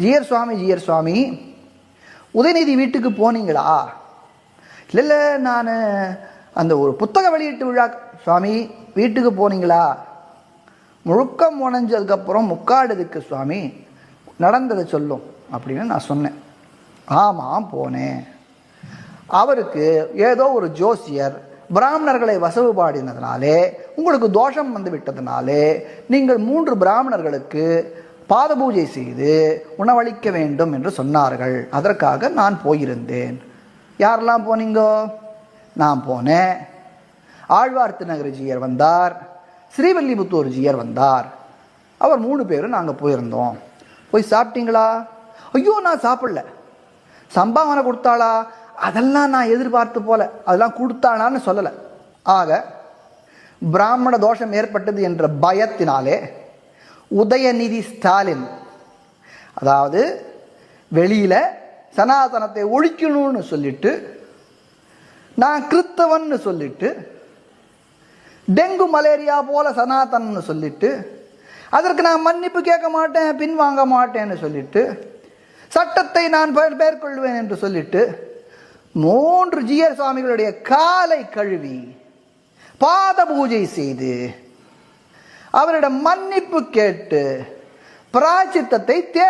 ஜியர் சுவாமி ஜியர் சுவாமி உதயநிதி வீட்டுக்கு போனீங்களா? இல்லை இல்லை நான் அந்த ஒரு புத்தக வெளியீட்டு விழா சுவாமி வீட்டுக்கு போனீங்களா? முழுக்கம் முனைஞ்சதுக்கப்புறம் முக்காடுதுக்கு சுவாமி. நடந்ததை சொல்லும் அப்படின்னு நான் சொன்னேன். ஆமாம் போனேன். அவருக்கு ஏதோ ஒரு ஜோசியர் பிராமணர்களை வசவு பாடினதுனாலே உங்களுக்கு தோஷம் வந்து விட்டதுனாலே நீங்கள் மூன்று பிராமணர்களுக்கு பாத பூஜை செய்து உணவளிக்க வேண்டும் என்று சொன்னார்கள். அதற்காக நான் போயிருந்தேன். யாரெல்லாம் போனீங்கோ? நான் போனேன். ஆழ்வார்த்து நகரஜியர் வந்தார். ஸ்ரீவல்லிபுத்தூர் ஜியர் வந்தார். அவர் மூணு பேரும் நாங்கள் போயிருந்தோம். போய் சாப்பிட்டீங்களா? ஐயோ நான் சாப்பிடல. சம்பாவனை கொடுத்தாளா? அதெல்லாம் நான் எதிர்பார்த்து போல. அதெல்லாம் கொடுத்தாளான்னு சொல்லலை. ஆக பிராமண தோஷம் ஏற்பட்டது என்ற பயத்தினாலே உதயநிதி ஸ்டாலின். அதாவது வெளியில் சனாதனத்தை ஒழிக்கணும்னு சொல்லிட்டு நான் கிறித்தவன் சொல்லிட்டு டெங்கு மலேரியா போல சனாதனன்னு சொல்லிட்டு அதற்கு நான் மன்னிப்பு கேட்க மாட்டேன் பின்வாங்க மாட்டேன்னு சொல்லிட்டு சட்டத்தை நான் மேற்கொள்வேன் என்று சொல்லிட்டு மூன்று ஜியர் சுவாமிகளுடைய காலை கழுவி பாத பூஜை செய்து அவரிடம் மன்னிப்பு கேட்டு பிராச்சித்தத்தை தே